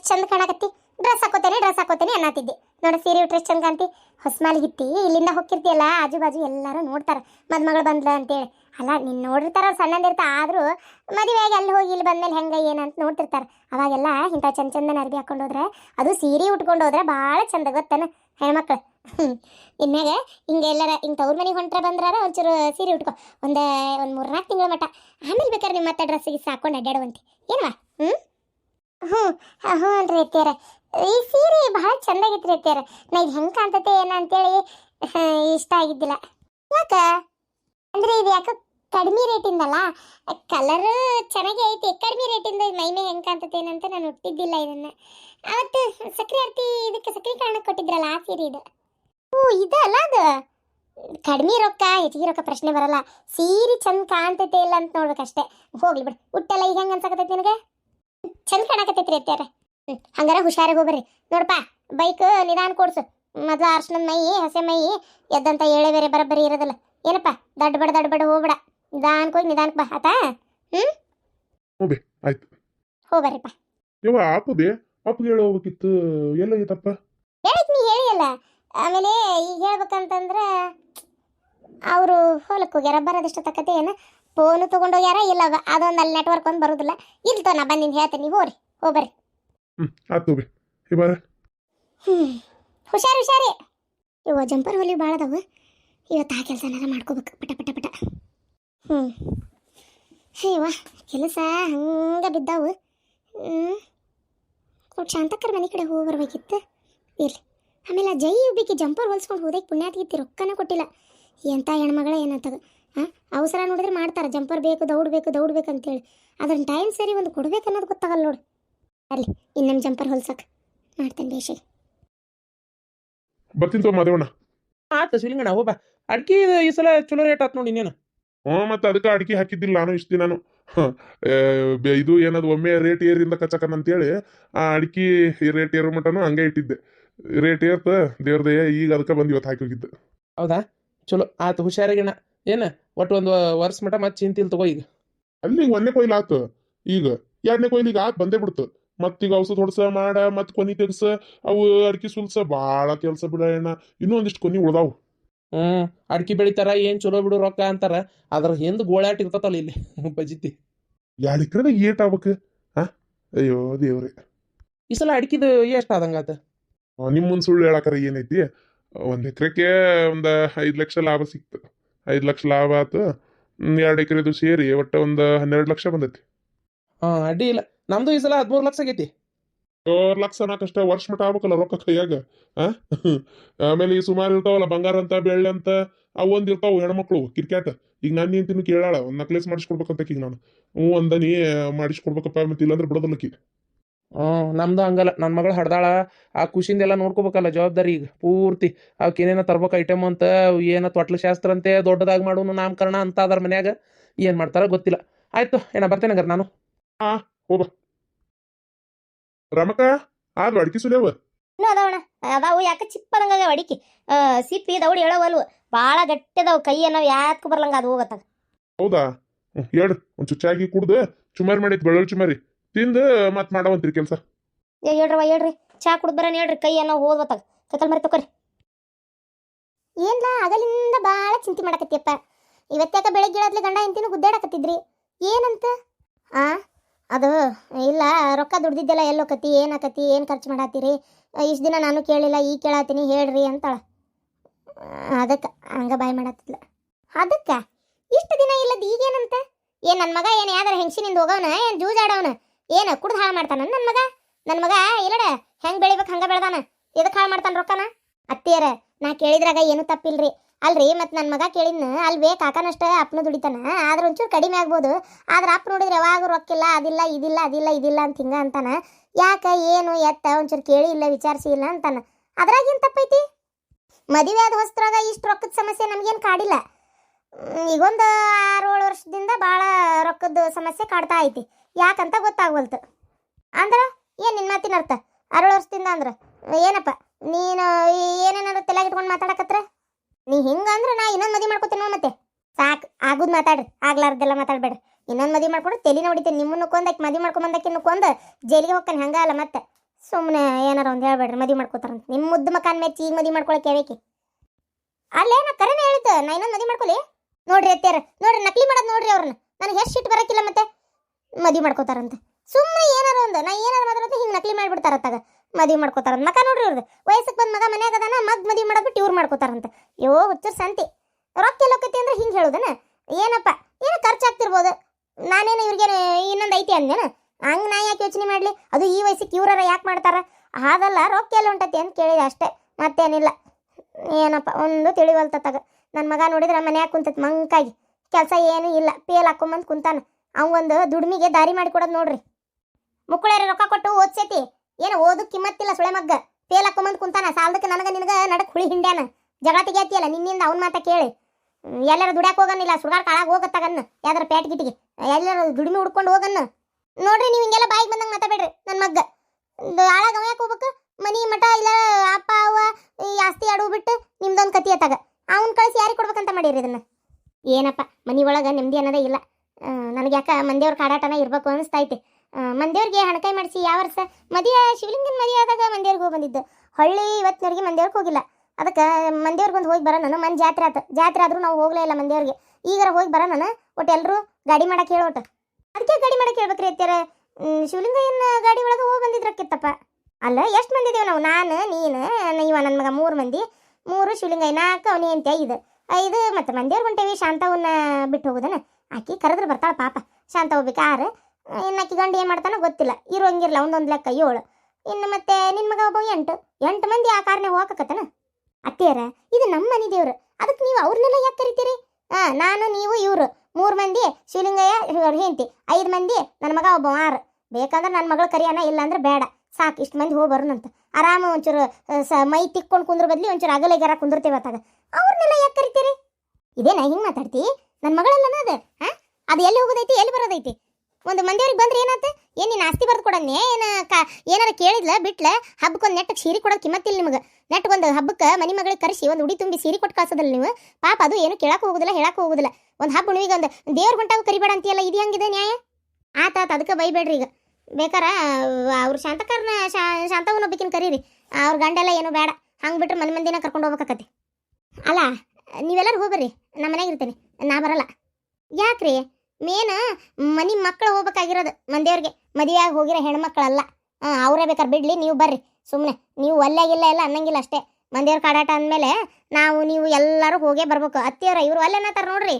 ಎಷ್ಟು ಚಂದ ಕಾಣಕತ್ತಿ. Dress ಹಾಕೋತೇನೆ dress ಹಾಕೋತೇನೆ ಅನ್ನತ್ತಿದ್ದೆ. ನೋಡ, ಸೀರೆ ಉಟ್ರೆ ಚಂದ ಕಾಂತಿ ಹೊಸ್ಮಾಲಿಗಿತ್ತಿ ಇಲ್ಲಿಂದ ಹೋಗಿರ್ತಿಯಲ್ಲ ಆಜು ಬಾಜು ಎಲ್ಲರೂ ನೋಡ್ತಾರೆ. ಮದ್ಮಗಳು ಬಂದ್ಲ ಅಂತೇಳಿ. ಅಲ್ಲ, ನೀನ್ ನೋಡಿರ್ತಾರ ಸಣ್ಣದಿರ್ತ ಆದ್ರೂ ಮದುವೆಯಾಗಿ ಅಲ್ಲಿ ಹೋಗಿ, ಇಲ್ಲಿ ಬಂದ್ಮೇಲೆ ಹೆಂಗ ಏನಂತ ನೋಡ್ತಿರ್ತಾರೆ. ಅವಾಗೆಲ್ಲ ಇಂಥ ಚಂದ ಚಂದನ ಅರ್ಬಿ ಹಾಕೊಂಡು ಹೋದ್ರೆ, ಅದು ಸೀರೆ ಉಟ್ಕೊಂಡು ಹೋದ್ರೆ ಭಾಳ ಚಂದ ಗೊತ್ತನ, ಹೆಣ್ಮಕ್ಳು. ಇನ್ಮ್ಯಾಗೆ ಹಿಂಗೆ ಎಲ್ಲರ, ಹಿಂಗೆ ತವ್ರ ಮನೆಗೆ ಹೊಂಟ್ರೆ ಬಂದ್ರಾರ, ಒಂಚೂರು ಸೀರೆ ಉಟ್ಕೊ. ಒಂದು ಒಂದು ಮೂರ್ನಾಲ್ಕು ತಿಂಗಳ ಮಟ ಆಮೇಲೆ ಬೇಕಾದ್ರೆ ನಿಮ್ಮ ಮತ್ತೆ ಡ್ರೆಸ್ಸಿಗೆ ಸಾಕೊಂಡು ಅಡ್ಡಾಡುವಂತೆ ಏನವಾ? ಹ್ಞೂ ಹ್ಞೂ ಹ್ಞೂ ಅನ್ರಿ ಅತ್ಯಾರ ಈ ಸೀರೆ ಬಹಳ ಚಂದಾಗಿತ್ತು ಅತ್ಯಾರ ನಾ ಇದು ಹೆಂಗೆ ಕಾಣ್ತತೆ ಏನ ಅಂತೇಳಿ ಇಷ್ಟ ಆಗಿದ್ದಿಲ್ಲ. ಯಾಕೆ? ಅಂದರೆ ಇದು ಯಾಕೆ ಕಡಿಮೆ ರೇಟಿಂದಲ್ಲ? ಕಲರ್ ಚೆನ್ನಾಗೇ ಐತಿ. ಕಡಿಮೆ ರೇಟಿಂದ ಮೈಮೆ ಹೆಂಗೆ ಕಾಣ್ತತೆ ಏನಂತ ನಾನು ಹುಟ್ಟಿದ್ದಿಲ್ಲ ಇದನ್ನ. ಅವತ್ತು ಸಕ್ರೆ ಆರ್ತಿ ಇದಕ್ಕೆ ಸಕ್ರೆ ಕಾರಣಕ್ಕೆ ಕೊಟ್ಟಿದ್ರಲ್ಲ ಆ ಸೀರೆ ಇದು. ಓ, ಇದಲ್ಲ ಅದು? ಕಡಿಮೆ ರೊಕ್ಕ, ಹೆಚ್ಚಿಗೆ ರೊಕ್ಕ ಪ್ರಶ್ನೆ ಬರಲ್ಲ. ಸೀರೆ ಚಂದ ಕಾಣ್ತೈತೆ ಇಲ್ಲ ಅಂತ ನೋಡ್ಬೇಕಷ್ಟೇ. ಹೋಗ್ಲಿ ಬಿಡು. ಉಟ್ಟೆಲ್ಲ ಈಗ ಹೆಂಗೆ ಅನ್ಸಕತ್ತೈತಿ ನಿನಗೆ? ಚಂದ ಕಾಣಕತ್ತೈತ್ರಿ ಅತ್ಯಾರ ಹ್ಞೂ ಹಂಗಾರ ಹುಷಾರಾಗಿ ಹೋಗ್ರಿ ನೋಡಪ್ಪ ಬೈಕ್ ನಿಧಾನ ಕೊಡ್ಸು. ಮೊದ್ಲು ಅರ್ಶನದ ಮೈ ಹಸೆ ಮೈ ಎದ್ದಂತ ಏಳೆ ಬೇರೆ ಬರಬ್ಬರಿ ಇರೋದಿಲ್ಲ. ಏನಪ್ಪ ದಡ್ಡ ಬಡ ದಡ್ಡ ಬಡ ಹೋಗ್ಬೇಡ. ನಿಧಾನಕ್ಕೆ ಹೋಗಿ ನಿಧಾನಕ್ಕೆ ಬಾ ಆತಾ? ಹ್ಞೂ ಬೇ ಆಯ್ತು. ಹೋಗ್ಬರ್ರಿಪ್ಪ. ಯವ್ವ ಆಪುದೆ? ಅಪ್ಪಗೆ ಹೇಳಿ ಹೋಗ್ಬೇಕಿತ್ತು. ಎಲ್ಲಾಗಿತ್ತಪ್ಪ ಹೇಳಿಕ್ ನೀ ಹೇಳಿಯಲ್ಲ. ಆಮೇಲೆ ಈಗ ಹೇಳ್ಬೇಕಂತಂದ್ರೆ ಅವರು ಹೊಲಕ್ಕೆ ಹೋಗ್ಯಾರ ಬರೋದಷ್ಟು ತಕ್ಕತೆ ಏನು ಫೋನು ತಗೊಂಡೋಗ್ಯಾರ? ಇಲ್ಲ ಅದೊಂದು ಅಲ್ಲಿ ನೆಟ್ವರ್ಕ್ ಒಂದು ಬರೋದಿಲ್ಲ. ಇಲ್ತೋ ನಾ ಬಂದಿದ್ದು ಹೇಳ್ತೀನಿ ಹೋಗ್ರಿ ಹೋಗ್ಬರ್ರಿ ಹ್ಞೂ ಆಯ್ತು ಬೇ ಇವಾರ ಹ್ಞೂ ಹುಷಾರು ಹುಷಾರಿ. ಇವ ಜಂಪರ್ ಹೊಲಿ ಭಾಳ ಅದಾವ. ಇವತ್ತು ಆ ಕೆಲಸನಾರ ಮಾಡ್ಕೋಬೇಕು. ಪಟ ಪಟ ಪಟ. ಹ್ಞೂ ಇವ ಕೆಲಸ ಹಂಗೆ ಬಿದ್ದಾವು. ಹ್ಞೂ ಶಾಂತಕರ್ ಶಾಂತಕ್ಕರ ಮನೆ ಕಡೆ ಹೋಗಿ ಬರ್ಬೇಕಿತ್ತು. ಇರ್ಲಿ. ಆಮೇಲೆ ಆ ಜೈ ಉಬ್ಬಿಕ್ಕೆ ಜಂಪರ್ ಹೊಲ್ಸ್ಕೊಂಡು ಹೋದಕ್ಕೆ ಪುಣ್ಯಾತಿಗಿತ್ತಿ ರೊಕ್ಕನ ಕೊಟ್ಟಿಲ್ಲ. ಎಂಥ ಹೆಣ್ಮಗಳ ಏನಂತದ. ಅವಸರ ನೋಡಿದ್ರೆ ಮಾಡ್ತಾರೆ. ಜಂಪರ್ ಬೇಕು ದೌಡ್ಬೇಕು ದೌಡ್ಬೇಕು ಅಂತೇಳಿ ಅದನ್ನ ಟೈಮ್ ಸರಿ ಒಂದು ಕೊಡ್ಬೇಕು ಅನ್ನೋದು ಗೊತ್ತಾಗಲ್ಲ ನೋಡು. ಅಲ್ಲಿ ಇನ್ನೊಂದು ಜಂಪರ್ ಹೊಲ್ಸಕ್ಕೆ ಮಾಡ್ತೇನೆ ಬೇಷಿ. ಬರ್ತೀನಿ ತೋ ಮಾದೇವಣ್ಣ. ಆತ ಶಿಲಿಂಗಣ್ಣ ಹೋಗ್ಬಾ ಅಡ್ಕಿ ಈ ಸಲ ಚಲೋ ರೇಟ್ ಆತ್ ನೋಡಿ ಇನ್ನೇನು. ಹ್ಞೂ ಮತ್ತೆ ಅದಕ್ಕೆ ಅಡಿಕೆ ಹಾಕಿದ್ದಿಲ್ಲ ನಾನು ಇಷ್ಟು ದಿನಾನು. ಹ, ಏ, ಬೆ- ಇದು ಏನದು ಒಮ್ಮೆ ರೇಟ್ ಏರಿಂದ ಕಚ್ಚಕನ್ ಅಂತೇಳಿ ಆ ಅಡಿಕೆ ರೇಟ್ ಏರೋ ಮಟನು ಹಂಗೆ ಇಟ್ಟಿದ್ದೆ. ರೇಟ್ ಏರ್ತ ದೇವ್ರದಯ್ಯ ದಯ ಈಗ ಅದಕ್ಕೆ ಬಂದು ಇವತ್ತು ಹಾಕಿ ಹೋಗಿದ್ದೆ. ಹೌದಾ? ಚಲೋ ಆತು ಹುಷಾರಾಗಿಣ್ಣ ಏನ? ಒಟ್ಟು ಒಂದು ವರ್ಷ ಮಟ ಮತ್ತೆ ಚಿಂತಿಲ್ ತಗೋ ಈಗ. ಅಲ್ಲಿ ಒಂದನೇ ಕೊಯ್ಲು ಆತು. ಈಗ ಎರಡನೇ ಕೊಯ್ಲು ಈಗ ಆತ್ ಬಂದೇ ಬಿಡ್ತು. ಮತ್ತೀಗ ಔಷಧ ಹೊಡ್ಸ ಮಾಡ ಮತ್ ಕೊನಿ ತೆಗ್ಸ ಅವು ಅಡ್ಕೆ ಸುಲ್ಸ ಭಾಳ ಕೆಲಸ ಬಿಡ ಅಣ್ಣ. ಇನ್ನೂ ಒಂದಿಷ್ಟು ಕೊನಿ ಉಳ್ದಾವು. ಹ್ಮ್ ಅಡ್ಕಿ ಬೆಳಿತಾರ ಏನ್ ಚಲೋ ಬಿಡು ರೊಕ್ಕ ಅಂತಾರ. ಅದ್ರ ಹಿಂದ್ ಗೋಳಾಟ ಇರ್ತತಲ್ಲ ಇಲ್ಲಿ ಬಜಿತಿ. ಎರಡು ಎಕರೆದಾಗ ಏಟ್ ಆಗ್ಬೇಕು ಹಾ? ಅಯ್ಯೋ ದೇವ್ರಿ. ಈ ಸಲ ಅಡ್ಕಿದು ಎಷ್ಟು ಆದಂಗಾತ ನಿಮ್ಮ ಸುಳ್ಳು ಹೇಳಕ್ಕಾರ ಏನೈತಿ? ಒಂದ್ ಎಕರೆಗೆ ಒಂದ್ ಐದು ಲಕ್ಷ ಲಾಭ ಸಿಕ್ತು. ಐದು ಲಕ್ಷ ಲಾಭ ಆತು. ಎರಡು ಎಕರೆದು ಸೇರಿ ಒಟ್ಟು ಒಂದು ಹನ್ನೆರಡು ಲಕ್ಷ ಬಂದೈತಿ. ಹಾ ಅಡ್ಡಿ ಇಲ್ಲ. ನಮ್ದು ಈ ಸಲ ಹದಿಮೂರು ಲಕ್ಷ ಆಗೈತಿ. ಏಳು ಲಕ್ಷ ನಾಕಷ್ಟ ವರ್ಷ ಮಟ ಆಗ್ಬೇಕಲ್ಲ ರೊಕ್ಕ ಕೈಯಾಗ ಆ? ಆಮೇಲೆ ಈ ಸುಮಾರು ಇರ್ತಾವಲ್ಲ ಬಂಗಾರ ಅಂತ ಬೆಳ್ಳಿ ಅಂತ ಅವು ಒಂದು ಇರ್ತಾವ ಹೆಣ್ಮಕ್ಳು ಕ್ರಿಕೆಟ್ ಈಗ ನಾನು ನಿಂತಿನ ಕೇಳಾಳ ಒಂದು ನಕ್ಲೇಸ್ ಮಾಡಿಸ್ಕೊಡ್ಬೇಕಂತ ಈಗ ನಾನು. ಹ್ಞೂ ಒಂದ ನೀ ಮಾಡಿಸ್ಕೊಡ್ಬೇಕಪ್ಪ ಮತ್ತೆ ಇಲ್ಲಾಂದ್ರೆ ಬಿಡೋದಿಲ್ಲಕಿ ಹ್ಮ್ ನಮ್ದು ಹಂಗಲ್ಲ. ನನ್ನ ಮಗಳು ಹಡ್ದಾಳ ಆ ಖುಷಿಂದೆಲ್ಲ ಎಲ್ಲ ನೋಡ್ಕೋಬೇಕಲ್ಲ ಜವಾಬ್ದಾರಿ ಈಗ ಪೂರ್ತಿ. ಅವಕ್ಕೆ ಏನೇನ ತರ್ಬೇಕು ಐಟಮ್ ಅಂತ ಏನ ತೊಟ್ಲ ಶಾಸ್ತ್ರ ಅಂತೆ ದೊಡ್ಡದಾಗಿ ಮಾಡೋನು ನಾಮಕರಣ ಅಂತ ಅದರ ಮನ್ಯಾಗ. ಏನ್ ಮಾಡ್ತಾರ ಗೊತ್ತಿಲ್ಲ. ಆಯ್ತು ಏನ ಬರ್ತೇನೆ ಹಂಗಾರೆ ನಾನು. ರಮಕ ಆದ್ರು ಅಡಿಕೆ ಸುಲೇವ ಇನ್ನೂ ಅದಾವಣ ಅದಾವು ಯಾಕೆ ಚಿಪ್ಪದಂಗ ಅಡಿಕೆ. ಸಿಪ್ಪಿ ದೌಡಿ ಹೇಳವಲ್ವು ಭಾಳ ಅದಾವ ಕೈ ಅನ್ನೋ ಯಾಕೆ ಬರಲಂಗ ಅದು ಹೋಗತ್ತಾಗ ಹೌದಾ? ಹೇಳ ಹೇಳ್ರಿ ಒಂದು ಚುಚ್ಚಾಗಿ ಕುಡ್ದು ಚುಮಾರಿ ಮಾಡೈತಿ ಬೆಳ್ಳುಳ್ಳಿ ಚುಮಾರಿ ತಿಂದು ಮತ್ತೆ ಮಾಡವಂತ್ರಿ ಕೆಲಸ. ಏ ಹೇಳ್ರವ ಹೇಳ್ರಿ. ಚಾ ಕುಡ್ದು ಬರೋಣ ಹೇಳ್ರಿ. ಕೈ ಏನೋ ಹೋದ್ವತ್ತಾಗ ಕೈಕಲ್ ಮರಿ ತಕೋರಿ. ಏನ್ಲ ಆಗಲಿಂದ ಭಾಳ ಚಿಂತೆ ಮಾಡಕತ್ತಿಯಪ್ಪ. ಇವತ್ತ್ಯಾಕ ಬೆಳಗ್ಗೆ ಹೇಳತ್ಲೆ ಗಂಡ ಹೆಂಡತಿನೂ ಗುದ್ದಾಡಕತ್ತಿದ್ರಿ. ಏನಂತ? ಆ ಅದು ಇಲ್ಲ ರೊಕ್ಕ ದುಡ್ದಿದ್ದೆಲ್ಲ ಎಲ್ಲೋಕತಿ ಏನಾಕತಿ ಏನು ಖರ್ಚು ಮಾಡತ್ತೀರಿ? ಇಷ್ಟು ದಿನ ನಾನು ಕೇಳಿಲ್ಲ ಈಗ ಕೇಳತ್ತೀನಿ ಹೇಳ್ರಿ ಅಂತಾಳ. ಅದಕ್ಕೆ ಹಂಗ ಬಾಯ್ ಮಾಡತ್ತಿಲ್ಲ ಅದಕ್ಕೆ? ಇಷ್ಟು ದಿನ ಇಲ್ಲದ ಈಗೇನಂತ? ಏ ನನ್ನ ಮಗ ಏನು ಯಾವ್ದಾರ ಹೆಂಗಸಿನಿಂದ ಹೋಗವನ? ಏನು ಜೂಜಾಡವನ? ಏನು ಕುಡ್ದು ಹಾಳು ಮಾಡ್ತಾನ ನನ್ನ ಮಗ? ನನ್ನ ಮಗ, ಇಲ್ಲಡ, ಹೆಂಗ್ ಬೆಳಿಬೇಕು ಹಂಗ ಬೆಳ್ದಾನ? ಎದಕ್ ಹಾಳು ಮಾಡ್ತಾನ ರೊಕ್ಕನ? ಅತ್ತಿಯರ, ನಾ ಕೇಳಿದ್ರಾಗ ಏನು ತಪ್ಪಿಲ್ರಿ. ಅಲ್ರಿ, ಮತ್ ನನ್ನ ಮಗ ಕೇಳಿದ್ನ, ಅಲ್ವೇ ಕಾಕನಷ್ಟ ಅಪ್ಪನ ದುಡಿತಾನ? ಆದ್ರೆ ಒಂಚೂರು ಕಡಿಮೆ ಆಗ್ಬೋದು. ಆದ್ರ ಅಪ್ಪ ನೋಡಿದ್ರೆ ಯಾವಾಗ ರೊಕ್ಕಿಲ್ಲ, ಅದಿಲ್ಲ, ಇದಿಲ್ಲ ಅದಿಲ್ಲ, ಇದಿಲ್ಲ ಅಂತ ಹಿಂಗ ಅಂತಾನ. ಯಾಕ, ಏನು, ಎತ್ತ ಒಂಚೂರು ಕೇಳಿ ಇಲ್ಲ, ವಿಚಾರಿಸಿ ಇಲ್ಲ ಅಂತಾನ. ಅದ್ರಾಗ ಏನ್ ತಪ್ಪೈತಿ? ಮದುವೆ ಆದ ಹೊಸ್ತ್ರಾಗ ಇಷ್ಟು ರೊಕ್ಕದ ಸಮಸ್ಯೆ ನಮ್ಗೇನು ಕಾಡಿಲ್ಲ. ಈಗೊಂದು ಆರು ಏಳು ವರ್ಷದಿಂದ ಭಾಳ ರೊಕ್ಕದ ಸಮಸ್ಯೆ ಕಾಡ್ತಾ ಐತಿ. ಯಾಕಂತ ಗೊತ್ತಾಗ್ವಲ್ತು. ಅಂದ್ರೆ ಏನು ನಿನ್ನ ಮಾತಿನ ಅರ್ಥ? ಅರಳು ವರ್ಷದಿಂದ ಅಂದ್ರೆ. ಏನಪ್ಪ, ನೀನು ಏನೇನಾದ್ರು ತಲೆಗೆ ಇಟ್ಕೊಂಡು ಮಾತಾಡಕತ್ರ? ನೀ ಹಿಂಗಂದ್ರೆ ನಾ ಇನ್ನೊಂದು ಮದಿ ಮಾಡ್ಕೊತೀನಿ ಮತ್ತೆ? ಸಾಕು, ಆಗುದು ಮಾತಾಡ್ರಿ ಆಗ್ಲಾರ್ದೆಲ್ಲ ಮಾತಾಡ್ಬೇಡ್ರಿ ಇನ್ನೊಂದು ಮದಿ ಮಾಡ್ಕೊಂಡು ತಲೆನ ಹೊಡಿತೀನಿ ನಿಮ್ಮನ್ನು ಕೊಂದಕ್ಕೆ ಮದಿ ಮಾಡ್ಕೊಂಬಂದಕ್ಕೆ ಕೊಂದು ಜೈಲಿಗೆ ಹೋಗ್ತಾನೆ ಹಂಗ ಅಲ್ಲ ಮತ್ತೆ? ಸುಮ್ಮನೆ ಏನಾರ ಒಂದು ಹೇಳ್ಬೇಡ್ರಿ, ಮದುವೆ ಮಾಡ್ಕೋತಾರಂತ ನಿಮ್ಮ ಮುದ್ದು ಮಕಾನ್ ಮೆಚ್ಚಿ ಈಗ ಮದುವೆ ಮಾಡ್ಕೊಳಕ್ಕೆ ಯಾವೇಕಿ ಅಲ್ಲೇನ ಕರೆನೇ ಹೇಳಿದ್ದು ನಾ ಇನ್ನೊಂದು ಮದುವೆ ಮಾಡ್ಕೊಳ್ಳಿ ನೋಡ್ರಿ ಅತ್ಯಾರ ನೋಡ್ರಿ ನಕಲಿ ಮಾಡೋದು ನೋಡ್ರಿ ಅವ್ರನ್ನ. ನನಗೆ ಎಷ್ಟು ಸಿಟ್ಟು ಬರಕಿಲ್ಲ ಮತ್ತೆ? ಮದುವೆ ಮಾಡ್ಕೋತಾರಂತೆ. ಸುಮ್ಮನೆ ಏನಾರ ಒಂದು, ನಾ ಏನಾರ ಮಾತಾಡೋದು ಹಿಂಗೆ ನಕಲಿ ಮಾಡಿಬಿಡ್ತಾರತ್ತಾಗ ಮದುವೆ ಮಾಡ್ಕೋತಾರಂತ. ಮಕ ನೋಡ್ರಿ ಇವ್ರದ್ದು ವಯಸ್ಸಿಗೆ ಬಂದ ಮಗ ಮನ್ಯಾಗ ಅದಾನ ಮಗ್ ಮದುವೆ ಮಾಡೋದ್ಬಿಟ್ಟು ಇವ್ರು ಮಾಡ್ಕೋತಾರಂತ. ಯೋ ಹುಚ್ಚರ್ ಸಂತಿ. ರೊಕ್ಕ ಎಲ್ಲೋಕತಿ ಅಂದ್ರೆ ಹಿಂಗೆ ಹೇಳೋದನ? ಏನಪ್ಪ? ಏನೋ ಖರ್ಚಾಗ್ತಿರ್ಬೋದು ನಾನೇನು ಇವ್ರಿಗೆ ಇನ್ನೊಂದು ಐತಿ ಅಂದೇನ ಹಂಗೆ ನಾ ಯಾಕೆ ಯೋಚನೆ ಮಾಡಲಿ? ಅದು ಈ ವಯಸ್ಸಿಗೆ ಇವ್ರಾರ ಯಾಕೆ ಮಾಡ್ತಾರ? ಹಾಗಲ್ಲ, ರೊಕ್ಕ ಎಲ್ಲ ಉಂಟತಿ ಅಂತ ಕೇಳಿದೆ ಅಷ್ಟೇ. ಮತ್ತೇನಿಲ್ಲ. ಏನಪ್ಪ? ಒಂದು ತಿಳಿವಲ್ತತ್ತಾಗ ನನ್ನ ಮಗ ನೋಡಿದ್ರೆ ಮನ್ಯಾಗ ಕುಂತೈತೆ ಮಂಕಾಗಿ. ಕೆಲಸ ಏನೂ ಇಲ್ಲ. ಪೇಲ್ ಹಾಕೊಂಬಂದು ಕುಂತಾನ. ಅವಂಗೊಂದು ದುಡ್ಮಿಗೆ ದಾರಿ ಮಾಡಿ ಕೊಡೋದು ನೋಡ್ರಿ. ಮುಕ್ಕಳೇರಿ ರೊಕ್ಕ ಕೊಟ್ಟು ಓದ್ಸೈತಿ. ಏನು ಓದು ಕಿಮ್ಮತ್ತಿಲ್ಲ ಸುಳೆ ಮಗ್ಗ ಪೇಲ ಹಾಕೊಂಬಂದು ಕುಂತಾನ. ಸಾಲದಕ್ಕೆ ನನಗೆ ನಿನಗೆ ನಡಕ್ ಹುಳಿ ಹಿಂಡ್ಯಾನ. ಜಗಳ ತೆಗಿಯತಿಯಲ್ಲ ನಿನ್ನಿಂದ ಅವ್ನ ಮಾತ ಕೇಳಿ. ಎಲ್ಲರೂ ದುಡ್ಯಾಕ ಹೋಗನ್ನಿಲ್ಲ ಸುಡಾರ್ ಕಾಳಾಗ ಹೋಗತ್ತಾಗನ್ನ ಯಾವ್ದಾರ ಪ್ಯಾಟ್ ಗಿಟಿಗೆ ಎಲ್ಲರೂ ದುಡಿಮೆ ಹುಡ್ಕೊಂಡು ಹೋಗನ್ನ ನೋಡ್ರಿ ನೀವು ಹಿಂಗೆಲ್ಲ ಬಾಯಿಗೆ ಬಂದಂಗೆ ಮಾತಾಡ್ಬೇಡ್ರಿ ನನ್ನ ಮಗ್ಗ. ಆಳಾಗ ಅವ ಯಾಕೆ ಹೋಗ್ಬೇಕು? ಮನಿ ಮಠ ಇಲ್ಲ, ಅಪ್ಪ, ಅವ್ವ, ಈ ಆಸ್ತಿ ಆಡು ಬಿಟ್ಟು ನಿಮ್ದೊಂದು ಕತಿ ಅತ್ತಾಗ. ಅವ್ನ ಕಳಿಸಿ ಯಾರಿಗೆ ಕೊಡ್ಬೇಕಂತ ಮಾಡಿರಿ ಇದನ್ನ? ಏನಪ್ಪ ಮನಿ ಒಳಗೆ ನೆಮ್ಮದಿ ಅನ್ನೋದೇ ಇಲ್ಲ. ನನಗೆ ಯಾಕೆ ಮಂದಿಯವ್ರ ಕಾಡಾಟನ ಇರ್ಬೇಕು ಅನಿಸ್ತೈತಿ. ಮಂದಿಯವ್ರಿಗೆ ಹಣಕಾಯಿ ಮಾಡಿಸಿ ಯಾವ ವರ್ಷ? ಮದುವೆ ಶಿವಲಿಂಗನ ಮದುವೆ ಆದಾಗ ಮಂದಿಯವ್ರಿಗೆ ಹೋಗಿ ಬಂದಿದ್ದು ಹಳ್ಳಿ ಇವತ್ತಿನವ್ರಿಗೆ ಮಂದಿಯವ್ರಿಗೆ ಹೋಗಿಲ್ಲ. ಅದಕ್ಕೆ ಮಂದಿಯವ್ರಿಗೆ ಒಂದು ಹೋಗಿ ಬರೋಣ ಮನ್ ಜಾತ್ರೆ ಆತ. ಜಾತ್ರೆ ಆದರೂ ನಾವು ಹೋಗಲೇ ಇಲ್ಲ ಮಂದಿಯವ್ರಿಗೆ. ಈಗಾರ ಹೋಗಿ ಬರೋಣ ಒಟ್ಟು ಎಲ್ಲರೂ ಗಾಡಿ ಮಾಡಕ್ಕೆ ಹೇಳೋಟ. ಅದಕ್ಕೆ ಗಾಡಿ ಮಾಡಕ್ಕೆ ಹೇಳ್ಬೇಕ್ರಿ ಅತ್ಯಾರ ಶಿವಲಿಂಗಯ್ಯನ ಗಾಡಿ ಒಳಗೆ ಹೋಗಿ ಬಂದಿದ್ರಕ್ಕಿತ್ತಪ್ಪ. ಅಲ್ಲ, ಎಷ್ಟು ಮಂದಿ ನಾವು? ನಾನು, ನೀನು ಇವ ನನ್ನ ಮಗ ಮೂರು ಮಂದಿ. ಮೂರು ಶಿವಲಿಂಗಯ್ಯ ನಾಲ್ಕು ಅವನಿ ಅಂತ ಐದು. ಐದು ಮತ್ತು ಮಂದಿಯವ್ರಿಗೆ ಹೊಂಟೇವಿ ಶಾಂತವನ್ನ ಬಿಟ್ಟು ಹೋಗುದನ. ಆಕಿ ಕರೆದ್ರೆ ಬರ್ತಾಳೆ ಪಾಪ. ಶಾಂತ ಹೋಗ್ಬೇಕು ಆರು. ಇನ್ನು ಆಕಿ ಗಂಡ ಏನು ಮಾಡ್ತಾನೋ ಗೊತ್ತಿಲ್ಲ. ಇರೋಂಗಿರಲ್ಲ ಒಂದೊಂದು ಲೆಕ್ಕ ಏಳು. ಇನ್ನು ಮತ್ತೆ ನಿನ್ನ ಮಗ ಒಬ್ಬ ಎಂಟು. ಎಂಟು ಮಂದಿ ಆ ಕಾರ್ನೇ ಹೋಗಕತ್ತನ? ಅತ್ತಿಯರ, ಇದು ನಮ್ಮ ಮನೆ ದೇವ್ರು. ಅದಕ್ಕೆ ನೀವು ಅವ್ರನ್ನೆಲ್ಲ ಯಾಕೆ ಕರಿತೀರಿ? ಹಾ ನಾನು, ನೀವು, ಇವರು. ಮೂರು ಮಂದಿ, ಶಿವಲಿಂಗಯ್ಯ, ಇವ್ರ ಹೆಂಡತಿ. ಐದು ಮಂದಿ ನನ್ನ ಮಗ ಒಬ್ಬ ಆರು. ಬೇಕಂದ್ರೆ ನನ್ನ ಮಗಳು ಕರಿಯೋಣ ಇಲ್ಲ ಅಂದ್ರೆ ಬೇಡ. ಸಾಕು, ಇಷ್ಟು ಮಂದಿ ಹೋಗಿ ಬರೋಣಂತ ಆರಾಮ ಒಂಚೂರು ಸ, ಮೈ ತಿಕ್ಕೊಂಡು ಕುಂದ್ರ ಬದ್ಲಿ ಒಂಚೂರು ಅಗಲಿಗಾರ ಕುಂದಿರ್ತೀವಿ ಅತ್ತಾಗ ಅವ್ರನ್ನೆಲ್ಲ ಯಾಕೆ ಕರಿತೀರಿ? ಇದೇನಾ, ಹಿಂಗೆ ಮಾತಾಡ್ತಿ? ನನ್ನ ಮಗಳಲ್ಲನ ಅದು? ಹಾ? ಅದು ಎಲ್ಲಿ ಹೋಗೋದೈತಿ, ಎಲ್ಲಿ ಬರೋದೈತಿ? ಒಂದು ಮಂದಿಯವ್ರಿಗೆ ಬಂದ್ರೆ ಏನಾತ? ಏನು ನೀನು ಆಸ್ತಿ ಬರ್ದು ಕೊಡನ್ನೇ ಏನು ಕಾ, ಏನಾರ ಕೇಳಿದ್ಲ, ಬಿಟ್ಲ? ಹಬ್ಬಕ್ಕೊಂದು ನೆಟ್ಟಕ್ಕೆ ಸೀರೆ ಕೊಡೋದು ಕಿಮ್ಮತ್ತಿಲ್ಲ ನಿಮಗೆ. ನೆಟ್ಗೆ ಒಂದು ಹಬ್ಬಕ್ಕೆ ಮನಿ ಮಗಳಿಗೆ ಕರೆಸಿ ಒಂದು ಉಡಿ ತುಂಬಿ ಸೀರೆ ಕೊಟ್ಟು ಕಳ್ಸೋದಲ್ಲ ನೀವು. ಪಾಪ ಅದು ಏನು ಕೇಳಕ್ಕೆ ಹೋಗುದಿಲ್ಲ ಹೇಳಕ್ಕೆ ಹೋಗುದಿಲ್ಲ. ಒಂದು ಹಬ್ಬ ಉಣಿವಿಗೆ ಒಂದು, ದೇವ್ರ ಹೊಂಟಾಗ ಕರಿಬೇಡ ಅಂತೀಯಲ್ಲ, ಇದು ಹೆಂಗಿದೆ ನ್ಯಾಯ? ಆತ ಆತ, ಅದಕ್ಕೆ ಬೈಬೇಡ್ರಿ ಈಗ. ಬೇಕಾರ ಅವ್ರ ಶಾಂತಕರ್ನ ಶಾಂತವನ್ನ ಒಬ್ಬಕಿನ ಕರೀರಿ. ಅವ್ರ ಗಂಡೆಲ್ಲ ಏನು ಬೇಡ. ಹಂಗೆ ಬಿಟ್ರೆ ಮನೆ ಮಂದಿನ ಕರ್ಕೊಂಡು ಹೋಗ್ಬೇಕಾಕತಿ ಅಲ್ಲ, ನೀವೆಲ್ಲರೂ ಹೋಗ್ಬರ್ರಿ. ನಮ್ಮ ಮನೆಗೆ ಇರ್ತೇನೆ. ನಾ ಬರಲ್ಲ. ಯಾಕ್ರಿ? ಮೇನ ಮನಿ ಮಕ್ಕಳು ಹೋಗ್ಬೇಕಾಗಿರೋದು. ಮಂದಿಯವ್ರಿಗೆ ಮದುವೆಯಾಗಿ ಹೋಗಿರೋ ಹೆಣ್ಮಕ್ಳಲ್ಲ. ಹಾಂ ಅವರೇ ಬೇಕಾದ್ರೆ ಬಿಡ್ಲಿ, ನೀವು ಬರ್ರಿ. ಸುಮ್ಮನೆ ನೀವು ಒಲ್ಲೆಗಿಲ್ಲ ಎಲ್ಲ ಅನ್ನಂಗಿಲ್ಲ ಅಷ್ಟೇ. ಮಂದಿಯವ್ರ ಕಾಡಾಟ ಅಂದಮೇಲೆ ನಾವು, ನೀವು ಎಲ್ಲರೂ ಹೋಗೇ ಬರ್ಬೇಕು. ಅತ್ತಿಯವ್ರ, ಇವರು ಅಲ್ಲೇನತ್ತಾರ ನೋಡ್ರಿ.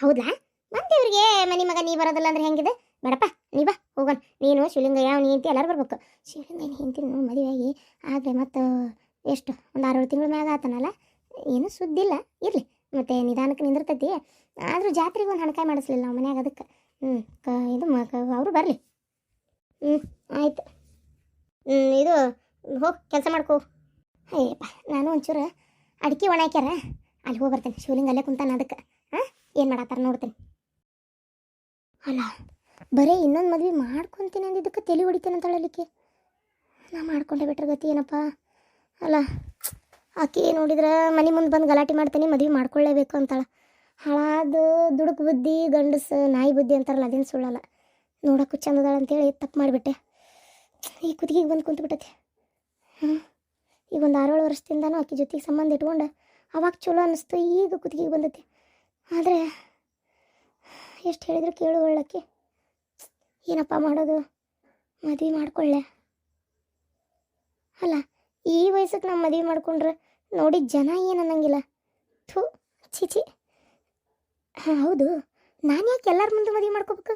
ಹೌದಾ ಮಂದಿಯವ್ರಿಗೆ ಮನಿ ಮಗ ನೀ ಬರೋದಿಲ್ಲ ಅಂದ್ರೆ ಹೆಂಗಿದೆ? ಬೇಡಪ್ಪ, ನೀ ಬಾ, ಹೋಗೋಣ. ನೀನು, ಶಿವಲಿಂಗಯ್ಯ ಅವ್ನು ಹೆಂಡತಿ ಎಲ್ಲರೂ ಬರ್ಬೇಕು. ಶಿವಲಿಂಗಯ್ಯನ ಹೆಂಡತಿ ಮದುವೆಯಾಗಿ ಆದರೆ ಮತ್ತು ಎಷ್ಟು? ಒಂದು ಆರೇಳು ತಿಂಗಳ ಮ್ಯಾಗ ಆತನಲ್ಲ? ಏನು ಸುದ್ದಿಲ್ಲ. ಇರಲಿ. ಮತ್ತೆ ನಿಧಾನಕ್ಕೆ ನಿಂದಿರ್ತೈತಿ. ಆದರೂ ಜಾತ್ರೆಗೆ ಒಂದು ಹಣಕಾಯಿ ಮಾಡಿಸ್ಲಿಲ್ಲ ನಾವು ಮನ್ಯಾಗ ಅದಕ್ಕೆ. ಹ್ಞೂ ಕ, ಇದು ಮ ಅವರು ಬರಲಿ. ಹ್ಞೂ ಆಯ್ತು. ಹ್ಞೂ ಇದು ಹೋಗಿ ಕೆಲಸ ಮಾಡ್ಕೋ. ಅಯ್ಯಪ್ಪ, ನಾನು ಒಂಚೂರು ಅಡಿಕೆ ಒಣ ಹಾಕ್ಯಾರ. ಅಲ್ಲಿ ಹೋಗಿ ಬರ್ತೇನೆ. ಶಿವಲಿಂಗ ಅಲ್ಲೇ ಕುಂತಾನ ಅದಕ್ಕೆ. ಹಾಂ ಏನು ಮಾಡತ್ತಾರ ನೋಡ್ತೀನಿ. ಅಲ್ಲ, ಬರೀ ಇನ್ನೊಂದು ಮದ್ವೆ ಮಾಡ್ಕೊತೀನಿ ಅಂದಿದ್ದಕ್ಕೆ ತಲೆ ಹೊಡಿತೇನೆ ಅಂತ ಹೇಳಲಿಕ್ಕೆ ನಾ ಮಾಡ್ಕೊಂಡೆ ಬಿಟ್ರೆ ಗತಿ ಏನಪ್ಪ? ಅಲ್ಲ ಆಕೆ ನೋಡಿದ್ರೆ ಮನೆ ಮುಂದೆ ಬಂದು ಗಲಾಟೆ ಮಾಡ್ತೀನಿ, ಮದುವೆ ಮಾಡ್ಕೊಳ್ಳೇಬೇಕು ಅಂತಾಳ. ಹಾಳಾದ ದುಡುಕು ಬುದ್ಧಿ, ಗಂಡಸು ನಾಯಿ ಬುದ್ಧಿ ಅಂತಾರಲ್ಲ, ಅದೇನು ಸುಳ್ಳಲ್ಲ. ನೋಡೋಕ್ಕೂ ಚಂದದಾಳ ಅಂತೇಳಿ ತಪ್ಪು ಮಾಡಿಬಿಟ್ಟೆ. ಈ ಕುತ್ತಿಗೆಗೆ ಬಂದು ಕುಂತ್ಬಿಟ್ಟೈತಿ. ಹ್ಞೂ ಈಗ ಒಂದು ಆರೇಳು ವರ್ಷದಿಂದನೂ ಆಕಿ ಜೊತೆಗೆ ಸಂಬಂಧ ಇಟ್ಕೊಂಡು ಅವಾಗ ಚಲೋ ಅನ್ನಿಸ್ತು ಈಗ ಕುತ್ತಿಗೆಗೆ ಬಂದೈತಿ. ಆದರೆ ಎಷ್ಟು ಹೇಳಿದ್ರು ಕೇಳುವಳ್ಳಕ್ಕೆ ಏನಪ್ಪ ಮಾಡೋದು? ಮದುವೆ ಮಾಡ್ಕೊಳ್ಳೆ. ಅಲ್ಲ, ಈ ವಯಸ್ಸಿಗೆ ನಾವು ಮದುವೆ ಮಾಡ್ಕೊಂಡ್ರೆ ನೋಡಿ ಜನ ಏನು ಅನ್ನಂಗಿಲ್ಲ. ಥೂ ಚಿಚಿ ಹಾಂ, ಹೌದು. ನಾನು ಯಾಕೆ ಎಲ್ಲರ ಮುಂದೆ ಮದುವೆ ಮಾಡ್ಕೋಬೇಕು?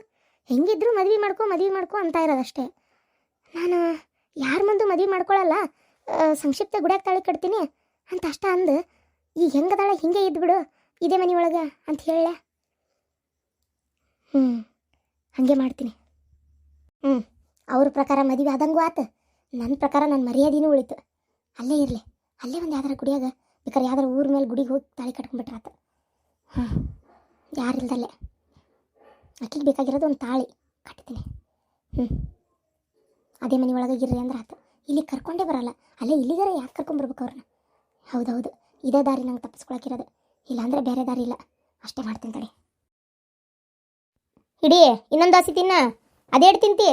ಹೆಂಗಿದ್ರು ಮದುವೆ ಮಾಡ್ಕೊ ಮದುವೆ ಮಾಡ್ಕೊ ಅಂತ ಇರೋದಷ್ಟೇ. ನಾನು ಯಾರ ಮುಂದೆ ಮದುವೆ ಮಾಡ್ಕೊಳ್ಳಲ್ಲ ಸಂಕ್ಷಿಪ್ತ ಗುಡ್ಯಾಗ ತಾಳಿ ಕಟ್ತೀನಿ ಅಂತ ಅಷ್ಟ ಅಂದು, ಈಗ ಹೆಂಗದಾಳ ಹಿಂಗೆ ಇದ್ಬಿಡು ಇದೇ ಮನೆ ಒಳಗೆ ಅಂತ ಹೇಳ ಹ್ಞೂ ಹಾಗೆ ಮಾಡ್ತೀನಿ. ಹ್ಞೂ ಅವ್ರ ಪ್ರಕಾರ ಮದುವೆ ಆದಂಗೂ ಆತು. ನನ್ನ ಪ್ರಕಾರ ನನ್ನ ಮರ್ಯಾದೆನೂ ಉಳಿತು. ಅಲ್ಲೇ ಇರಲಿ. ಅಲ್ಲೇ ಒಂದು ಯಾವ್ದಾರ ಗುಡಿಯಾಗ ಬೇಕಾದ್ರೆ ಯಾವ್ದಾರ ಊರ ಮೇಲೆ ಗುಡಿಗೆ ಹೋಗಿ ತಾಳಿ ಕಟ್ಕೊಂಡ್ಬಿಟ್ರಾತ ಹ್ಞೂ ಯಾರಿಲ್ದಲ್ಲೇ ಅಕ್ಕಿಗೆ ಬೇಕಾಗಿರೋದು ಒಂದು ತಾಳಿ ಕಟ್ತೀನಿ. ಹ್ಞೂ ಅದೇ ಮನೆ ಒಳಗೆ ಇರ್ರಿ ಅಂದ್ರೆ ಆತ. ಇಲ್ಲಿ ಕರ್ಕೊಂಡೇ ಬರಲ್ಲ. ಅಲ್ಲೇ ಇಲ್ಲಿಗಾರ ಯಾಕೆ ಕರ್ಕೊಂಡ್ಬರ್ಬೇಕು ಅವ್ರನ್ನ ಹೌದೌದು. ಇದೇ ದಾರಿ ನಂಗೆ ತಪ್ಪಿಸ್ಕೊಳಕಿರೋದು. ಇಲ್ಲಾಂದ್ರೆ ಬೇರೆ ದಾರಿ ಇಲ್ಲ. ಅಷ್ಟೇ ಮಾಡ್ತೀನಿ ತಡಿ. ಇಡೀ ಇನ್ನೊಂದು ದೋಸೆ ತಿನ್ನ. ಅದೇಡ್ ತಿಂತಿ?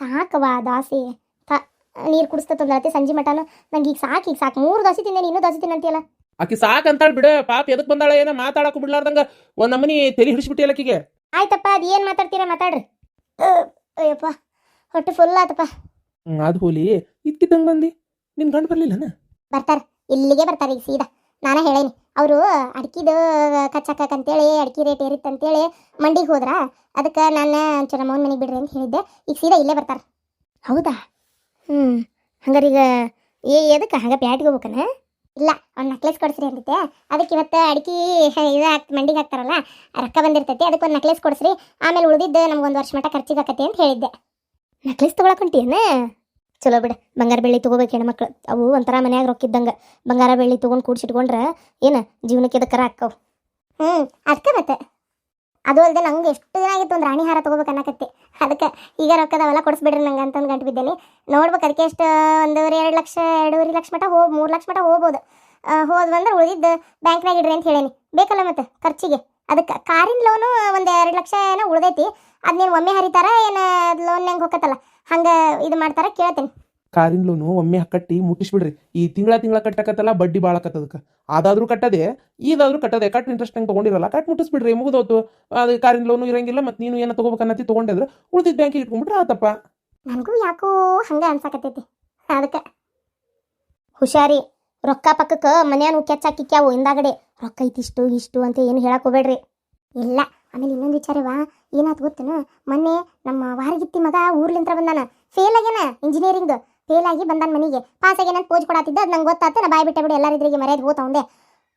ಸಾಕವಾ ದೋಸೆ. ನೀರು ಕುಡಿಸ್ತಾ ತಂದಳತಿ ಸಂಜೆ ಮಟನು ನಂಗೆ ಈಗ ಸಾಕು ಈಗ ಸಾಕು. ಮೂರು ದೋಸೆ ತಿಂದೇನಿ ಇನ್ನೂ ದೋಸೆ ತಿನ್ನಂತೀಯಲ್ಲ? ಆಕಿ ಸಾಕು ಅಂತಾಳ ಬಿಡ. ಪಾಪ ಎದಕ್ ಬಂದಾಳ ಏನ ಮಾತಾಡಕ್ಕೂ ಬಿಡ್ಲಾರ್ದಂಗ ಒಂದ್ ನಮನಿ ತಲೆ ಹಿಡಿಸ್ಬಿಟ್ಟಿಲ್ಲ ಆಕಿಗೆ. ಆಯ್ತಪ್ಪ ಅದು ಏನು ಮಾತಾಡ್ತೀರಾ ಮಾತಾಡ್ರಿ. ಅಯ್ಯಪ್ಪ ಹೊಟ್ಟೆ ಫುಲ್ ಆತಪ್ಪ. ಅದು ಹೋಲಿ. ಇದ್ಕಿದ್ದಂಗ ಬಂದಿ. ನಿನ್ ಗಂಡ ಬರ್ಲಿಲ್ಲನ? ಬರ್ತಾರ ಇಲ್ಲಿಗೆ ಬರ್ತಾರೆ ಈಗ ಸೀದಾ. ನಾನೇ ಹೇಳೇನಿ ಅವರು ಅಡ್ಕಿದು ಕಚ್ಚಾಕಂತೇಳಿ ಅಡ್ಕಿ ರೇಟ್ ಏರಿತ್ತಂತೇಳಿ ಮಂಡಿಗೆ ಹೋದ್ರ? ಅದಕ್ಕೆ ನಾನು ಒಂಚೂರು ಮನೆಗೆ ಬಿಡ್ರಿ ಅಂತ ಹೇಳಿದ್ದೆ. ಈಗ ಸೀದಾ ಇಲ್ಲೇ ಬರ್ತಾರ. ಹೌದಾ? ಹ್ಞೂ ಹಂಗಾರೆ ಈಗ ಏ, ಎದಕ್ಕೆ? ಹಂಗೆ ಪ್ಯಾಟಿಗೆ ಹೋಗ್ಬೇಕನ? ಇಲ್ಲ ಒಂದು ನಕ್ಲೆಸ್ ಕೊಡಿಸ್ರಿ ಅಂದಿದ್ದೆ. ಅದಕ್ಕೆ ಇವತ್ತು ಅಡಿಕೆ ಇದು ಹಾಕ್, ಮಂಡಿಗೆ ಹಾಕ್ತಾರಲ್ಲ ರೊಕ್ಕ ಬಂದಿರ್ತೈತಿ ಅದಕ್ಕೆ ಒಂದು ನಕ್ಲೆಸ್ ಕೊಡಿಸ್ರಿ. ಆಮೇಲೆ ಉಳಿದಿದ್ದು ಒಂದು ವರ್ಷ ಮಟ್ಟ ಖರ್ಚಿಗೆ ಆಕತಿ ಅಂತ ಹೇಳಿದ್ದೆ. ನೆಕ್ಲೆಸ್ ತೊಗೊಳಕೊಂಟೇನ ಚಲೋ ಬಿಡ, ಬಂಗಾರ ಬೆಳ್ಳಿ ತೊಗೋಬೇಕು ಹೆಣ್ಮಕ್ಳು ಅವು ಒಂಥರ ಮನ್ಯಾಗ ರೊಕ್ಕ ಇದ್ದಂಗೆ. ಬಂಗಾರ ಬೆಳ್ಳಿ ತೊಗೊಂಡು ಕೂಡ್ಸಿಟ್ಕೊಂಡ್ರೆ ಏನು, ಜೀವನಕ್ಕೆ ಇದಕ್ಕರ ಹಾಕವು ಹ್ಞೂ ಅದಕ್ಕೆ ಮತ್ತೆ. ಅದು ಅಲ್ಲದೆ ನಂಗೆ ಎಷ್ಟು ದಿನ ಆಗಿತ್ತು ಒಂದು ರಾಣಿ ಹಾರ ತೊಗೋಬೇಕು ಅನ್ನಕತ್ತೆ. ಅದಕ್ಕೆ ಈಗ ರೊಕ್ಕದವೆಲ್ಲ ಕೊಡಿಸ್ಬಿಡ್ರಿ ನಂಗೆ ಅಂತಂದು ಗಂಟು ಬಿದ್ದೇನೆ ನೋಡ್ಬೇಕು, ಅದಕ್ಕೆ ಎಷ್ಟು ಒಂದೂವರೆ, ಎರಡು ಲಕ್ಷ, ಎರಡೂವರೆ ಲಕ್ಷ ಮಟ್ಟ ಹೋಗಿ, ಮೂರು ಲಕ್ಷ ಮಟ್ಟ ಹೋಗ್ಬೋದು. ಹೋದ್ವಂದ್ರೆ ಉಳಿದಿದ್ದು ಬ್ಯಾಂಕ್ನಾಗ ಇಡ್ರಿ ಅಂತ ಹೇಳೇನಿ. ಬೇಕಲ್ಲ ಮತ್ತೆ ಖರ್ಚಿಗೆ? ಅದಕ್ಕೆ ಕಾರಿನ ಲೋನು ಒಂದು ಎರಡು ಲಕ್ಷ ಏನೋ ಉಳ್ದೈತಿ. ಅದನ್ನೇನು ಒಮ್ಮೆ ಹರಿತಾರ, ಏನು ಲೋನ್ ಹೆಂಗೆ ಹೋಗತ್ತಲ್ಲ ಹಂಗೆ ಇದು ಮಾಡ್ತಾರ ಕೇಳ್ತೀನಿ. ಕಾರಿನ ಲೋನು ಒಮ್ಮೆ ಕಟ್ಟಿ ಮುಟ್ಟಿಸ್ಬಿಡ್ರಿ ಈ ತಿಂಗಳ ತಿಂಗಳ ಕಟ್ಟಕತ್ತಲ್ಲ, ಬಡ್ಡಿ ಬಾಳಕತ್ತದಕ್ಕೆ ಅದಾದರೂ ಕಟ್ಟದೆ ಇದಾದರೂ ಕಟ್ಟದೆ. ಕಟ್ ಇಂಟ್ರೆಸ್ಟ್ ಹೆಂಗೆ ತಗೊಂಡಿರಲ್ಲ, ಕಟ್ ಮುಟ್ಟಿಸ್ಬಿಡ್ರಿ ಮುಗಿದೋತು ಅದು ಕಾರಿನ ಲೋನು ಇರಂಗಿಲ್ಲ ಮತ್ತೆ ನೀನು ಏನೋ ತಗೋಬೇಕನ್ನತಿ ತಗೊಂಡಿದ್ರೆ ಉಳಿದಿದ್ದ ಬ್ಯಾಂಕಿಗೆ ಇಟ್ಕೊಂಡ್ಬಿಟ್ರೆ ಆತಪ್ಪ. ನನಗೂ ಯಾಕೋ ಹಂಗೆ ಅನ್ಸಕತ್ತೈತಿ. ಅದಕ್ಕೆ. ಹುಷಾರಿ, ರೊಕ್ಕ ಪಕ್ಕಕ್ಕೆ ಮನೆಯನ್ನು ಕೆಚ್ಚಾಕಿಕ್ಯಾವು ಹಿಂದಾಗಡೆ ರೊಕ್ಕ ಐತಿ ಇಷ್ಟು ಇಷ್ಟು ಅಂತ ಏನು ಹೇಳಕ್ಕೆ ಹೋಗ್ಬೇಡ್ರಿ. ಇಲ್ಲ, ಆಮೇಲೆ ಇನ್ನೊಂದು ವಿಚಾರವಾ ಏನಾಯ್ತು ಗೊತ್ತೇನು? ಮೊನ್ನೆ ನಮ್ಮ ವಾರಗಿತ್ತಿ ಮಗ ಊರ್ಲಿಂತ್ರ ಬಂದಾನ. ಫೇಲ್ ಆಗ್ಯಾನ ಇಂಜಿನಿಯರಿಂಗ್ ಫೇಲ್ ಆಗಿ ಬಂದಾನ ಮನೆಗೆ. ಪಾಸ್ ನನ್ನ ಅಂತ ಪೋಜ್ ಕೊಡತ್ತಿದ್ದ ಅದು ನಂಗೆ ಗೊತ್ತಾತ ನಾ ಬಾಯಿ ಬಿಟ್ಟೆ ಬಿಡು ಎಲ್ಲರಿದ್ರಿಗೆ ಮರ್ಯಾದೆ ಹೋತವಂದೆ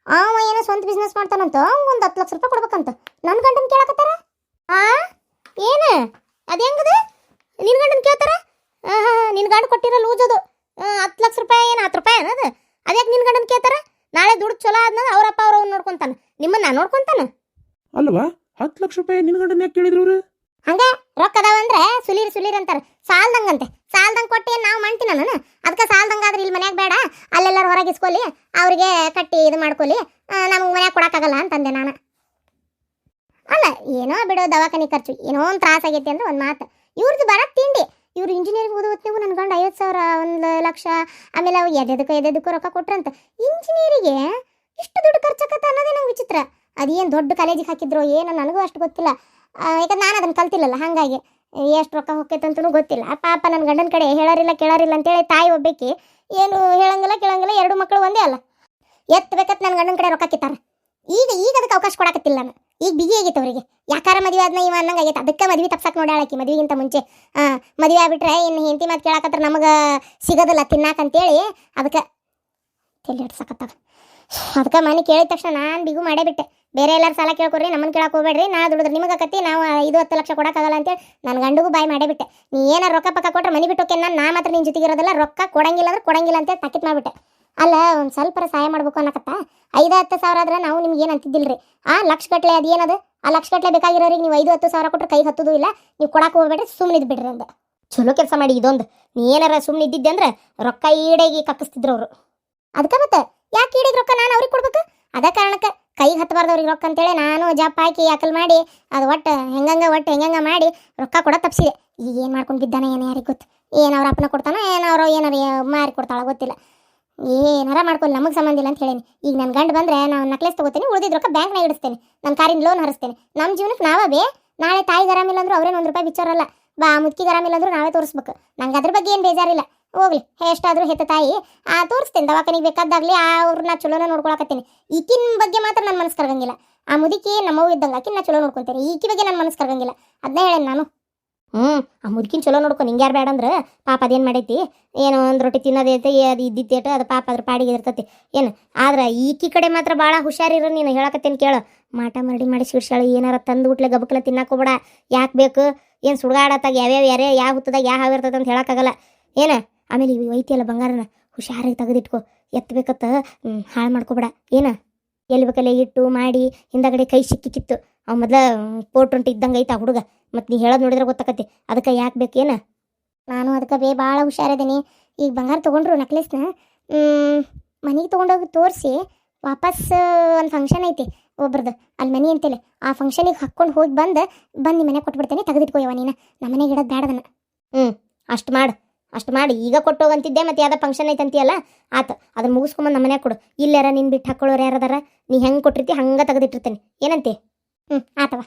ಅವ ಏನೋ ಸ್ವಂತ ಬಿಸ್ನೆಸ್ ಮಾಡ್ತಾನಂತ ಒಂದು ಹತ್ತು ಲಕ್ಷ ರೂಪಾಯಿ ಕೊಡ್ಬೇಕಂತ. ನನ್ನ ಗಂಡನ ಕೇಳಕತ್ತಾರ? ಆ? ಏನು? ಅದು ಹೆಂಗದು? ನಿನ್ನ ಗಂಡನ್ ಕೇಳ್ತಾರ? ನಿನ್ನ ಗಂಡ ಕೊಟ್ಟಿರೋ ಲೂಸ್ ಅದು ಹತ್ತು ಲಕ್ಷ ರೂಪಾಯಿ ಏನು ಹತ್ತು ರೂಪಾಯಿ ಏನದು ಅದ್ಯಾಕೆ ನಿನ್ನ ಗಂಡನ್ ಕೇಳ್ತಾರ? ನಾಳೆ ದುಡ್ಡು ಚಲೋ ಆದ್ನ ಅವರಪ್ಪ ಅವ್ರ ಅವ್ನು ನೋಡ್ಕೊಂತಾನ. ನಿಮ್ಮನ್ನ ನೋಡ್ಕೊಂತಾನ? ಅಲ್ವಾ? ಹತ್ತು ಲಕ್ಷ ರೂಪಾಯಿ ನಿನ್ನ ಗಂಡನ ಯಾಕೆ ಕೇಳಿದ್ರು ಅವರು ಹಂಗೆ ರೊಕ್ಕ ಅದಾವಂದ್ರೆ ಸುಲೀರ್ ಸುಲೀರ್ ಅಂತಾರೆ. ಸಾಲ್ದಂಗಂತೆ. ಸಾಲ್ದಂಗ್ ಕೊಟ್ಟು ಏನು ನಾವು ಮಾಡ್ತೀನಿ ನಾನು? ಅದಕ್ಕೆ ಸಾಲ್ದಂಗಾದ್ರೆ ಇಲ್ಲಿ ಮನ್ಯಾಗ ಬೇಡ. ಅಲ್ಲೆಲ್ಲರೂ ಹೊರಗೆ ಇಸ್ಕೊಲಿ, ಅವ್ರಿಗೆ ಕಟ್ಟಿ ಇದು ಮಾಡ್ಕೊಲಿ. ನಮ್ಗೆ ಮನ್ಯಾಗ ಕೊಡೋಕ್ಕಾಗಲ್ಲ ಅಂತಂದೆ ನಾನು. ಅಲ್ಲ, ಏನೋ ಬಿಡೋ ದವಾಖಾನೆ ಖರ್ಚು. ಏನೋ ಒಂದು ತ್ರಾಸ ಆಗೈತಿ ಅಂದ್ರೆ ಒಂದು ಮಾತು. ಇವ್ರದ್ದು ಬರ ತಿಂಡಿ. ಇವ್ರು ಇಂಜಿನಿಯರಿಂಗ್ ಓದುವತ್ನಾಗೂ ನನ್ನ ಗಂಡ ಐವತ್ತು ಸಾವಿರ, ಒಂದು ಲಕ್ಷ, ಆಮೇಲೆ ಅವು ಎದೆದಕ್ಕೂ ಎದೆದಕ್ಕೂ ರೊಕ್ಕ ಕೊಟ್ರಂತ. ಇಂಜಿನಿಯರಿಗೆ ಇಷ್ಟು ದುಡ್ಡು ಖರ್ಚಾಕತ್ತ ಅನ್ನೋದೇ ನಂಗೆ ವಿಚಿತ್ರ. ಅದೇನು ದೊಡ್ಡ ಕಾಲೇಜಿಗೆ ಹಾಕಿದ್ರು ಏನೋ ನನಗೂ ಅಷ್ಟು ಗೊತ್ತಿಲ್ಲ. ಯಾಕಂದ್ರೆ ನಾನು ಅದನ್ನು ಕಲ್ತಿಲ್ಲಲ್ಲ, ಹಾಗಾಗಿ. ಎಷ್ಟು ರೊಕ್ಕ ಹೋಗ್ತೈತಂತೂ ಗೊತ್ತಿಲ್ಲ. ಪಾಪ ನನ್ನ ಗಂಡನ ಕಡೆ ಹೇಳೋರಿಲ್ಲ, ಕೇಳೋರಿಲ್ಲ ಅಂತೇಳಿ ತಾಯಿ ಒಬ್ಬಾಕಿ ಏನು ಹೇಳಂಗಿಲ್ಲ, ಕೇಳಂಗಿಲ್ಲ, ಎರಡು ಮಕ್ಕಳು ಒಂದೇ ಅಲ್ಲ. ಎತ್ತು ಬೇಕತ್ ನನ್ನ ಗಂಡನ ಕಡೆ ರೊಕ್ಕ ಕಿತ್ತಾರ. ಈಗ ಈಗ ಅದಕ್ಕೆ ಅವಕಾಶ ಕೊಡಕತ್ತಿಲ್ಲ ನಾನು. ಈಗ ಬಿಗಿ ಆಗಿತ್ತು ಅವರಿಗೆ. ಯಾಕಾರ ಮದುವೆ ಆದ್ನ ಇವ ಅನ್ನಂಗೆ ಆಗೈತೆ. ಅದಕ್ಕೆ ಮದುವೆ ತಪ್ಸಕ್ಕೆ ನೋಡಾಳಕಿ ಮದುವೆಗಿಂತ ಮುಂಚೆ. ಮದುವೆ ಆಗ್ಬಿಟ್ರೆ ಇನ್ನು ಹೆಂಡತಿ ಮಾತು ಕೇಳಕತ್ರ ನಮಗೆ ಸಿಗೋದಿಲ್ಲ ತಿನ್ನಾಕಂತೇಳಿ ಅದಕ್ಕೆ ತಲೆ ಅದಕ್ಕೆ ಮನೆ ಕೇಳಿದ ತಕ್ಷಣ ನಾನು ಬಿಗು ಮಾಡೇ ಬಿಟ್ಟೆ. ಬೇರೆ ಎಲ್ಲರ ಸಾಲ ಕೇಳ್ಕೊಡ್ರಿ ನಮ್ಮನ್ನ ಕೇಳಕ್ ಹೋಗ್ಬೇಡ್ರಿ ನಾ ದುಡಿದ್ರೆ ನಿಮಗೆ ಕತ್ತಿ ನಾವು ಐದು ಹತ್ತು ಲಕ್ಷ ಕೊಡೋಕ್ಕಾಗಲ್ಲ ಅಂತೇಳಿ ನನ್ನ ಗಂಡಿಗೂ ಬಾಯ್ ಮಾಡೇ ಬಿಟ್ಟೆ. ನೀ ಏನಾರ ರೊಕ್ಕ ಪಕ್ಕ ಕೊಟ್ಟರೆ ಮನೆ ಬಿಟ್ಟು ನಾನು, ನಾ ಮಾತ್ರ ನಿನ್ನ ಜೊತೆಗೆ ಇರೋದಿಲ್ಲ ರೊಕ್ಕ ಕೊಡಂಗಿಲ್ಲ ಅಂದ್ರೆ ಕೊಡಂಗಿಲ್ಲ ಅಂತೇಳಿ ತಕ್ಕಿತ್ ಮಾಡಿಬಿಟ್ಟೆ. ಅಲ್ಲ, ಒಂದು ಸ್ವಲ್ಪ ಸಹಾಯ ಮಾಡ್ಬೇಕು ಅನ್ನಕತ್ತ? ಐದು ಹತ್ತು ಸಾವಿರ ಆದ್ರೆ ನಾವು ನಿಮ್ಗೆ ಏನು ಅಂತಿದ್ದಿಲ್ರಿ? ಆ ಲಕ್ಷ ಗಟ್ಟಲೆ ಅದು ಏನದು ಆ ಲಕ್ಷ ಗಟ್ಟಲೆ ಬೇಕಾಗಿರೋರಿಗೆ ನೀವು ಐದು ಹತ್ತು ಸಾವಿರ ಕೊಟ್ಟರೆ ಕೈ ಹತ್ತುದು ಇಲ್ಲ, ನೀವು ಕೊಡಕ್ಕೆ ಹೋಗ್ಬೇಡ್ರಿ ಸುಮ್ಮನೆ ಬಿಡ್ರಿ ಅಂದ. ಚಲೋ ಕೆಲಸ ಮಾಡಿ ಇದೊಂದು. ನೀ ಏನಾರ ಸುಮ್ಮನೆ ಇದ್ದಿದ್ದೆ ಅಂದ್ರೆ ರೊಕ್ಕ ಈಡಾಗಿ ಕಕ್ಕಿಸ್ತಿದ್ರು ಅವರು. ಅದಕ್ಕೆ ಮತ್ತೆ ಯಾಕೆ ಹಿಡಿದ ರೊಕ್ಕ ನಾನು ಅವ್ರಿಗೆ ಕೊಡ್ಬೇಕು? ಅದ ಕಾರಣಕ್ಕೆ ಕೈಗೆ ಹತ್ತಬಾರ್ದು ಅವ್ರಿಗೆ ರೊಕ್ಕ ಅಂತೇಳಿ ನಾನು ಜಾಪ್ ಹಾಕಿ ಅಕಲ್ ಮಾಡಿ, ಅದು ಒಟ್ಟು ಹೆಂಗಂಗ ಒಟ್ಟು ಹೆಂಗಂಗ ಮಾಡಿ ರೊಕ್ಕ ಕೊಡ ತಪ್ಸಿದೆ. ಈಗ ಏನು ಮಾಡ್ಕೊಂಡು ಬಿದ್ದಾನೆ ಏನು ಯಾರಿಗೆ ಗೊತ್ತು? ಏನು ಅವ್ರ ಅಪ್ಪನ ಕೊಡ್ತಾನೋ, ಏನು ಏನಾರು ಏನಾರ ಮಾರಿ ಕೊಡ್ತಾಳ ಗೊತ್ತಿಲ್ಲ. ಏನಾರ ಮಾಡ್ಕೊಂಡು ನಮಗೆ ಸಂಬಂಧ ಇಲ್ಲ ಅಂತ ಹೇಳೀನಿ. ಈಗ ನನ್ನ ಗಂಡು ಬಂದರೆ ನಾವು ನಕ್ಲೆಸ್ ತಗೋತೀನಿ ಉಳಿದಿದ್ದು ರೊಕ್ಕ ಬ್ಯಾಂಕ್ನಾಗ ಇಡಿಸ್ತೇನೆ. ನನ್ನ ಕಾರಿನ ಲೋನ್ ಹರಿಸ್ತೇನೆ. ನಮ್ಮ ಜೀವನಕ್ಕೆ ನಾವೇ ನಾಳೆ ತಾಯಿಗೆ ಆರಾಮಿಲ್ಲ ಅಂದ್ರೂ ಅವ್ರೇನು ಒಂದು ರೂಪಾಯಿ ಬಿಚ್ಚಾರಲ್ಲ. ಬಾ, ಮುದ್ಕಿಗೆ ಆರಾಮಿಲ್ಲ ಅಂದ್ರೂ ನಾವೇ ತೋರಿಸ್ಬೇಕು. ನಂಗೆ ಅದ್ರ ಬಗ್ಗೆ ಏನು ಬೇಜಾರಿಲ್ಲ. ಹೋಗ್ಲಿ, ಎಷ್ಟಾದ್ರೂ ಹೆತ್ತ ತಾಯಿ. ಆ, ತೋರಿಸ್ತೇನೆ, ದವಾಖಾನಿಗೆ ಬೇಕಾದಾಗ್ಲಿ ಅವ್ರನ್ನ ಚಲೋನ ನೋಡ್ಕೊಳಕತ್ತೀನಿ. ಈಕಿನ ಬಗ್ಗೆ ಮಾತ್ರ ನನ್ನ ಮನಸ್ಸು ಕರ್ಗಂಗಿಲ್ಲ. ಆ ಮುದುಕಿ ನಮ್ಮವು ಇದ್ದಂಗೆ ಆಕಿನ ಚಲೋ ನೋಡ್ಕೊತೀನಿ. ಈಕಿ ಬಗ್ಗೆ ನನ್ನ ಮನಸ್ಸು ಕರ್ಗಂಗಿಲ್ಲ. ಅದನ್ನ ಹೇಳೇನು ನಾನು? ಹ್ಞೂ ಆ ಮುದುಕಿನ ಚಲೋ ನೋಡ್ಕೊ, ನಿಂಗೆ ಬೇಡ ಅಂದ್ರೆ ಪಾಪ ಅದೇನು ಮಾಡೈತಿ? ಏನೋ ಒಂದು ರೊಟ್ಟಿ ತಿನ್ನೋದೈತಿ ಅದು ಇದ್ದಿತ್ತೇಟ ಅದು ಪಾಪ ಅದ್ರ ಪಾಡಿಗೆ ಇರ್ತೈತಿ ಏನು, ಆದ್ರೆ ಈಕಿ ಕಡೆ ಮಾತ್ರ ಭಾಳ ಹುಷಾರಿರೋ ನೀನು ಹೇಳಕತ್ತೇನು ಕೇಳು. ಮಾಟ ಮರಡಿ ಮಾಡಿ ಸಿಡ್ಸಾಳು ಏನಾರ ತಂದು ಉಟ್ಲೆ ಗಬಕ್ಲ ತಿನ್ನಕೋಬೇಡ ಯಾಕೆ ಬೇಕು? ಏನು ಸುಡ್ಗಾಡತ್ತಾಗ, ಯಾವ್ಯಾವ ಯಾರೇ ಯಾವ ಹುತ್ತದಾಗ, ಯಾವ ಹಾವು ಇರ್ತದ ಅಂತ ಹೇಳಕ್ಕಾಗಲ್ಲ. ಏನು? ಆಮೇಲೆ ಇವು ಐತಿಯಲ್ಲ ಬಂಗಾರನ ಹುಷಾರಾಗಿ ತೆಗೆದಿಟ್ಕೋ, ಎತ್ತಬೇಕತ್ತ? ಹಾಳು ಮಾಡ್ಕೋಬೇಡ. ಏನ? ಎಲ್ಲಿ ಬೇಕಲ್ಲೇ ಇಟ್ಟು ಮಾಡಿ, ಹಿಂದಗಡೆ ಕೈ ಸಿಕ್ಕಿಕ್ಕಿತ್ತು ಅವ್ ಮೊದ್ಲ ಪೋಟ್ ಹೊಂಟು ಇದ್ದಂಗೆ ಐತ ಆ ಹುಡುಗ. ಮತ್ತು ನೀ ಹೇಳೋದು ನೋಡಿದ್ರೆ ಗೊತ್ತಾಕತಿ ಅದಕ್ಕೆ ಯಾಕೆ ಬೇಕೇನ ನಾನು ಅದಕ್ಕೆ ಬೇ ಭಾಳ ಹುಷಾರಿದ್ದೀನಿ ಈಗ ಬಂಗಾರ ತೊಗೊಂಡ್ರು ನೆಕ್ಲೆಸ್ನ ಮನೆಗೆ ತೊಗೊಂಡೋಗಿ ತೋರಿಸಿ. ವಾಪಸ್ ಒಂದು ಫಂಕ್ಷನ್ ಐತಿ ಒಬ್ರದ್ದು ಅಲ್ಲಿ ಮನೆ ಅಂತೇಳಿ ಆ ಫಂಕ್ಷನಿಗೆ ಹಾಕ್ಕೊಂಡು ಹೋಗಿ ಬಂದು ಬಂದು ನಿಮ್ಮ ಮನೆ ಕೊಟ್ಬಿಡ್ತೇನೆ ತೆಗೆದಿಟ್ಕೊಯ್ಯವ ಯವ ನೀನು. ನಮ್ಮ ಮನೆಗೆ ಇಡೋದು ಬೇಡದನ್ನ ಹ್ಞೂ ಅಷ್ಟು ಮಾಡು. ಅಷ್ಟು ಮಾಡಿ, ಈಗ ಕೊಟ್ಟೋಗಂತಿದ್ದೆ ಮತ್ತೆ ಯಾವ್ದೋ ಫಂಕ್ಷನ್ ಐತೆ ಅಂತೀಯಲ್ಲ ಆತ ಅದನ್ನ ಮುಗಿಸ್ಕೊಂಬಂದು ನಮ್ಮ ಮನ್ಯಾಗ ಕೊಡು. ಇಲ್ಲಾರ ನಿನ್ ಬಿಟ್ಟು ಹಾಕೊಳ್ಳೋರು ಯಾರದಾರ? ನೀ ಹೆಂಗೆ ಕೊಟ್ಟಿರ್ತಿ ಹಂಗೆ ತೆಗೆದಿಟ್ಟಿರ್ತೇನೆ. ಏನಂತೆ? ಹ್ಞೂ ಆತವ.